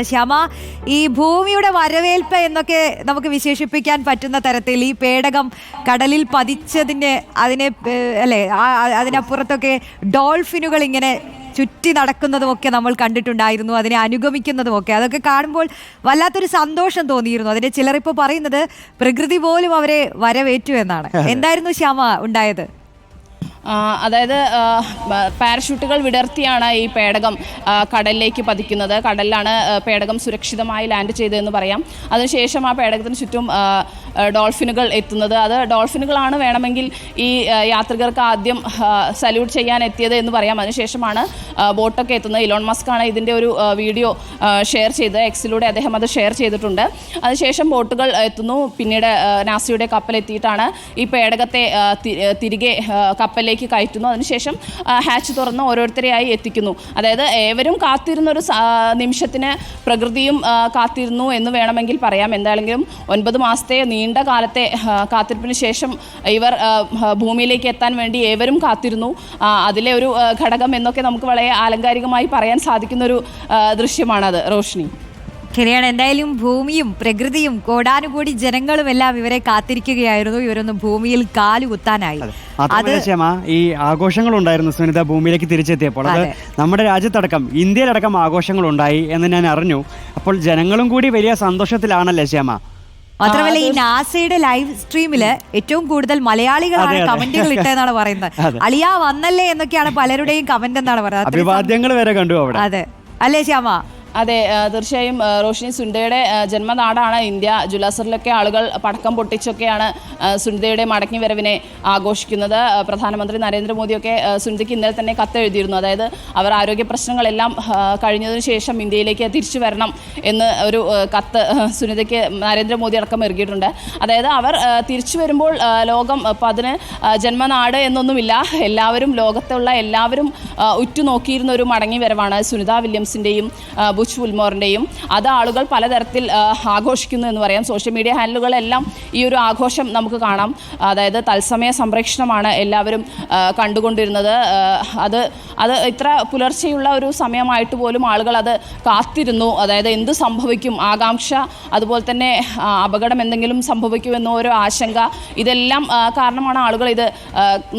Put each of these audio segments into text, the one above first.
ശ്യാമ ഈ ഭൂമിയുടെ വരവേൽപ്പ് എന്നൊക്കെ നമുക്ക് വിശേഷിപ്പിക്കാൻ പറ്റുന്ന തരത്തിൽ ഈ പേടകം കടലിൽ പതിച്ചതിന്റെ അതിനെ അല്ലെ അതിനപ്പുറത്തൊക്കെ ഡോൾഫിനുകൾ ഇങ്ങനെ ചുറ്റി നടക്കുന്നതുമൊക്കെ നമ്മൾ കണ്ടിട്ടുണ്ടായിരുന്നു അതിനെ അനുഗമിക്കുന്നതുമൊക്കെ. അതൊക്കെ കാണുമ്പോൾ വല്ലാത്തൊരു സന്തോഷം തോന്നിയിരുന്നു. അതിനെ ചിലർ ഇപ്പോൾ പറയുന്നത് പ്രകൃതി പോലും അവരെ വരവേറ്റു എന്നാണ്. എന്തായിരുന്നു ശ്യാമ ഉണ്ടായത്? അതായത് പാരഷൂട്ടുകൾ വിടർത്തിയാണ് ഈ പേടകം കടലിലേക്ക് പതിക്കുന്നത്. കടലിലാണ് പേടകം സുരക്ഷിതമായി ലാൻഡ് ചെയ്തതെന്ന് പറയാം. അതിനുശേഷം ആ പേടകത്തിന് ചുറ്റും ഡോൾഫിനുകൾ എത്തുന്നത്. അത് ഡോൾഫിനുകളാണ് വേണമെങ്കിൽ ഈ യാത്രികർക്ക് ആദ്യം സല്യൂട്ട് ചെയ്യാൻ എത്തിയത് എന്ന് പറയാം. അതിനുശേഷമാണ് ബോട്ടൊക്കെ എത്തുന്നത്. ഇലോൺ മസ്ക് ആണ് ഇതിന്റെ ഒരു വീഡിയോ ഷെയർ ചെയ്ത് എക്സിലൂടെ അദ്ദേഹം അത് ഷെയർ ചെയ്തിട്ടുണ്ട്. അതിനുശേഷം ബോട്ടുകൾ എത്തുന്നു. പിന്നീട് നാസിയുടെ നാസയുടെ കപ്പലെത്തിയിട്ടാണ് ഈ പേടകത്തെ തിരികെ ആ, കപ്പലിലേക്ക് കയറ്റുന്നു. അതിനുശേഷം ഹാച്ച് തുറന്ന് ഓരോരുത്തരെയായി എത്തിക്കുന്നു. അതായത് ഏവരും കാത്തിരുന്ന ഒരു സ- നിമിഷത്തിന് പ്രകൃതിയും കാത്തിരുന്നു എന്ന് വേണമെങ്കിൽ പറയാം. എന്തായാലും ഒൻപത് മാസത്തെ നീണ്ട കാലത്തെ കാത്തിരിപ്പിന് ശേഷം ഇവർ ഭൂമിയിലേക്ക് എത്താൻ വേണ്ടി ഏവരും കാത്തിരുന്നു. അതിലെ ഒരു ഘടകം എന്നൊക്കെ നമുക്ക് വളരെ ആലങ്കാരികമായി പറയാൻ സാധിക്കുന്ന ഒരു ദൃശ്യമാണത്. റോഷിനി. ശരിയാണ് എന്തായാലും ഭൂമിയും പ്രകൃതിയും കോടാനുകൂടി ജനങ്ങളും എല്ലാം ഇവരെ കാത്തിരിക്കുകയായിരുന്നു. ഇവരൊന്ന് ഭൂമിയിൽ കാലു കുത്താനായി. ക്ഷമ ഈ ആഘോഷങ്ങൾ ഉണ്ടായിരുന്നു സുനിത ഭൂമിയിലേക്ക് തിരിച്ചെത്തിയപ്പോൾ. അത്. നമ്മുടെ രാജ്യത്തടക്കം ഇന്ത്യയിലടക്കം ആഘോഷങ്ങൾ ഉണ്ടായി എന്ന് ഞാൻ അറിഞ്ഞു. അപ്പോൾ ജനങ്ങളും കൂടി വലിയ സന്തോഷത്തിലാണല്ലേ ശ്യാമ? മാത്രമല്ല ഈ നാസയുടെ ലൈവ് സ്ട്രീമിൽ ഏറ്റവും കൂടുതൽ മലയാളികളാണ്. കമന്റുകൾ ഇട്ടെന്നാണ് പറയുന്നത്. അളിയ വന്നല്ലേ എന്നൊക്കെയാണ് പലരുടെയും കമന്റ് എന്നാണ് പറയുന്നത്. അഭിവാദ്യങ്ങൾ വരെ കണ്ടു അവിടെ. അതെ. അല്ലേ ശ്യാമ? അതെ തീർച്ചയായും റോഷിനി സുന്ദയുടെ ജന്മനാടാണ് ഇന്ത്യ. ജുലാസറിലൊക്കെ ആളുകൾ പടക്കം പൊട്ടിച്ചൊക്കെയാണ് സുന്ദയുടെ മടങ്ങി വരവിനെ ആഘോഷിക്കുന്നത്. പ്രധാനമന്ത്രി നരേന്ദ്രമോദിയൊക്കെ സുന്ദയ്ക്ക് ഇന്നലെ തന്നെ കത്തെഴുതിയിരുന്നു. അതായത് അവർ ആരോഗ്യ പ്രശ്നങ്ങളെല്ലാം കഴിഞ്ഞതിന് ശേഷം ഇന്ത്യയിലേക്ക് തിരിച്ചു വരണം എന്ന് ഒരു കത്ത് സുനിതയ്ക്ക് നരേന്ദ്രമോദി അടക്കം ഇറക്കിയിട്ടുണ്ട് അതായത് അവർ തിരിച്ചു വരുമ്പോൾ ലോകം അപ്പം അതിന് ജന്മനാട് എന്നൊന്നുമില്ല. എല്ലാവരും ലോകത്തുള്ള എല്ലാവരും ഉറ്റുനോക്കിയിരുന്ന ഒരു മടങ്ങി വരവാണ് സുനിത വില്യംസിന്റെയും ബുച്ച് ഉൽമോറിന്റെയും അത് ആളുകൾ പലതരത്തിൽ ആഘോഷിക്കുന്നു എന്ന് പറയാം. സോഷ്യൽ മീഡിയ ഹാൻഡിലുകളെല്ലാം ഈ ഒരു ആഘോഷം നമുക്ക് കാണാം. അതായത് തത്സമയ സംരക്ഷണമാണ് എല്ലാവരും കണ്ടുകൊണ്ടിരുന്നത്. അത് അത് ഇത്ര പുലർച്ചെയുള്ള ഒരു സമയമായിട്ട് പോലും ആളുകൾ അത് കാത്തിരുന്നു. അതായത് എന്ത് സംഭവിക്കും ആകാംക്ഷ അതുപോലെ തന്നെ അപകടം എന്തെങ്കിലും സംഭവിക്കുമെന്നോ ഒരു ആശങ്ക ഇതെല്ലാം കാരണമാണ് ആളുകൾ ഇത്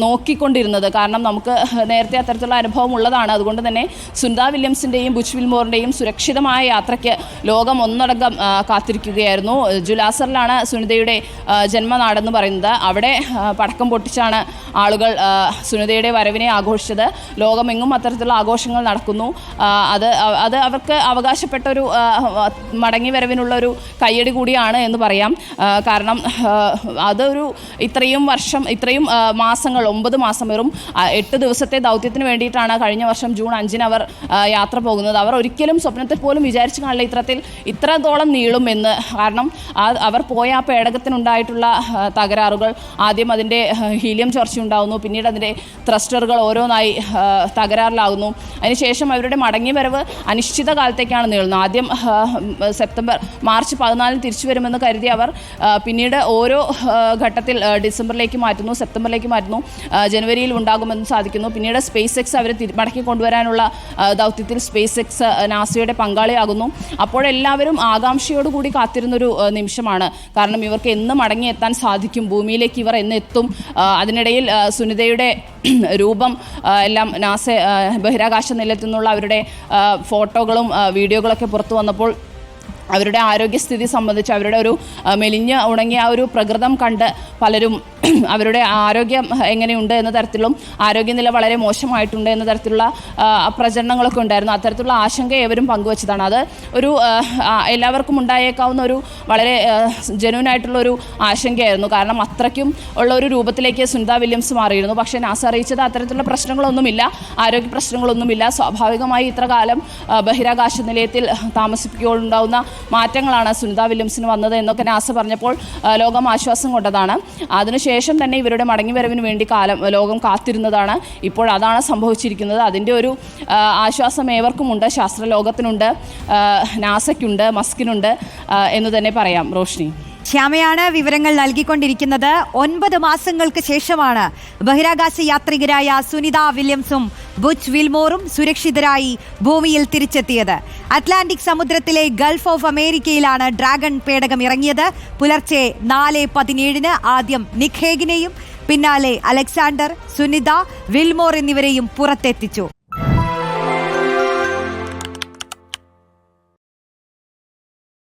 നോക്കിക്കൊണ്ടിരുന്നത്. കാരണം നമുക്ക് നേരത്തെ അത്തരത്തിലുള്ള അനുഭവം ഉള്ളതാണ്. അതുകൊണ്ട് തന്നെ സുനിത വില്യംസിന്റെയും ബുച്ച് വിൽമോറിന്റെയും സുരക്ഷിതമായ യാത്രയ്ക്ക് ലോകം ഒന്നടങ്കം കാത്തിരിക്കുകയായിരുന്നു. ജുലാസറിലാണ് സുനിതയുടെ ജന്മനാടെന്ന് പറയുന്നത്. അവിടെ പടക്കം പൊട്ടിച്ചാണ് ആളുകൾ സുനിതയുടെ വരവിനെ ആഘോഷിച്ചത്. ലോകമെങ്ങും അത്തരത്തിലുള്ള ആഘോഷങ്ങൾ നടക്കുന്നു. അത് അത് അവർക്ക് അവകാശപ്പെട്ട ഒരു മടങ്ങി വരവിനുള്ള ഒരു കയ്യടി കൂടിയാണ് എന്ന് പറയാം. കാരണം അതൊരു ഇത്രയും വർഷം ഇത്രയും മാസങ്ങൾ ഒമ്പത് മാസം വെറും എട്ട് ദിവസത്തെ ദൗത്യത്തിന് വേണ്ടിയിട്ടാണ് കഴിഞ്ഞ വർഷം ജൂൺ അഞ്ചിന് അവർ യാത്ര പോകുന്നത്. അവർ ഒരിക്കലും സ്വപ്നത്തിൽ പോലും വിചാരിച്ചു കാണില്ല ഇത്രത്തിൽ ഇത്രത്തോളം നീളും എന്ന്. കാരണം അവർ പോയ ആ പേടകത്തിനുണ്ടായിട്ടുള്ള തകരാറുകൾ ആദ്യം അതിന്റെ ഹീലിയം ചർച്ച ഉണ്ടാകുന്നു പിന്നീട് അതിന്റെ ത്രസ്റ്ററുകൾ ഓരോന്നായി തകരാറിലാകുന്നു അതിനുശേഷം അവരുടെ മടങ്ങി വരവ് അനിശ്ചിത കാലത്തേക്കാണ് നീളുന്നത്. ആദ്യം സെപ്റ്റംബർ മാർച്ച് പതിനാലിന് തിരിച്ചു വരുമെന്ന് കരുതി അവർ പിന്നീട് ഓരോ ഘട്ടത്തിൽ ഡിസംബറിലേക്ക് മാറ്റുന്നു സെപ്റ്റംബറിലേക്ക് മാറ്റുന്നു ജനുവരിയിൽ ഉണ്ടാകുമെന്ന് സാധിക്കുന്നു. പിന്നീട് സ്പേസ് എക്സ് അവരെ മടക്കി കൊണ്ടുവരാനുള്ള ദൗത്യത്തിൽ സ്പേസ് എക്സ് നാസയുടെ പങ്കാളിയാകുന്നു. അപ്പോഴെല്ലാവരും ആകാംക്ഷയോടുകൂടി കാത്തിരുന്നൊരു നിമിഷമാണ്. കാരണം ഇവർക്ക് എന്ന് മടങ്ങിയെത്താൻ സാധിക്കും. ഭൂമിയിലേക്ക് ഇവർ എന്നെത്തും. അതിനിടയിൽ സുനിതയുടെ രൂപം എല്ലാം നാസ ബഹിരാകാശ നിലയത്തിൽ നിന്നുള്ള അവരുടെ ഫോട്ടോകളും വീഡിയോകളൊക്കെ പുറത്തു വന്നപ്പോൾ അവരുടെ ആരോഗ്യസ്ഥിതി സംബന്ധിച്ച് അവരുടെ ഒരു മെലിഞ്ഞ് ഉണങ്ങിയ ആ ഒരു പ്രകൃതം കണ്ട് പലരും അവരുടെ ആരോഗ്യം എങ്ങനെയുണ്ട് എന്ന തരത്തിലും ആരോഗ്യനില വളരെ മോശമായിട്ടുണ്ട് എന്ന തരത്തിലുള്ള പ്രചരണങ്ങളൊക്കെ ഉണ്ടായിരുന്നു. അത്തരത്തിലുള്ള ആശങ്ക ഏവരും പങ്കുവച്ചതാണ്. അത് ഒരു എല്ലാവർക്കും ഉണ്ടായേക്കാവുന്ന ഒരു വളരെ ജെന്യൂൻ ആയിട്ടുള്ള ഒരു ആശങ്കയായിരുന്നു. കാരണം അത്രയ്ക്കും ഉള്ള ഒരു രൂപത്തിലേക്ക് സുനിത വില്യംസ് മാറിയിരുന്നു. പക്ഷേ നാസ അറിയിച്ചത് അത്തരത്തിലുള്ള പ്രശ്നങ്ങളൊന്നുമില്ല ആരോഗ്യ പ്രശ്നങ്ങളൊന്നുമില്ല. സ്വാഭാവികമായി ഇത്ര കാലം ബഹിരാകാശ നിലയത്തിൽ താമസിപ്പിക്കുമ്പോഴുണ്ടാവുന്ന മാറ്റങ്ങളാണ് സുനിത വില്യംസിന് വന്നത് എന്നൊക്കെ നാസ പറഞ്ഞപ്പോൾ ലോകം ആശ്വാസം കൊണ്ടതാണ്. അതിനുശേഷം തന്നെ ഇവരുടെ മടങ്ങിവരവിന് വേണ്ടി കാലം ലോകം കാത്തിരുന്നതാണ്. ഇപ്പോൾ അതാണ് സംഭവിച്ചിരിക്കുന്നത്. അതിന്റെ ഒരു ആശ്വാസം ഏവർക്കുമുണ്ട്. ശാസ്ത്രലോകത്തിനുണ്ട്. നാസയ്ക്കുണ്ട് മസ്കിനുണ്ട് എന്ന് തന്നെ പറയാം. റോഷ്നി. ശ്യാമയാണ് വിവരങ്ങൾ നൽകിക്കൊണ്ടിരിക്കുന്നത്. ഒൻപത് മാസങ്ങൾക്ക് ശേഷമാണ് ബഹിരാകാശ യാത്രികരായ സുനിത വില്യംസും ബുച്ച് വിൽമോറും സുരക്ഷിതരായി ഭൂമിയിൽ തിരിച്ചെത്തിയത്. അറ്റ്ലാന്റിക് സമുദ്രത്തിലെ ഗൾഫ് ഓഫ് അമേരിക്കയിലാണ് ഡ്രാഗൺ പേടകം ഇറങ്ങിയത്. പുലർച്ചെ നാല് പതിനേഴിന് ആദ്യം നിഖേഗിനെയും പിന്നാലെ അലക്സാണ്ടർ സുനിത വിൽമോർ എന്നിവരെയും പുറത്തെത്തിച്ചു.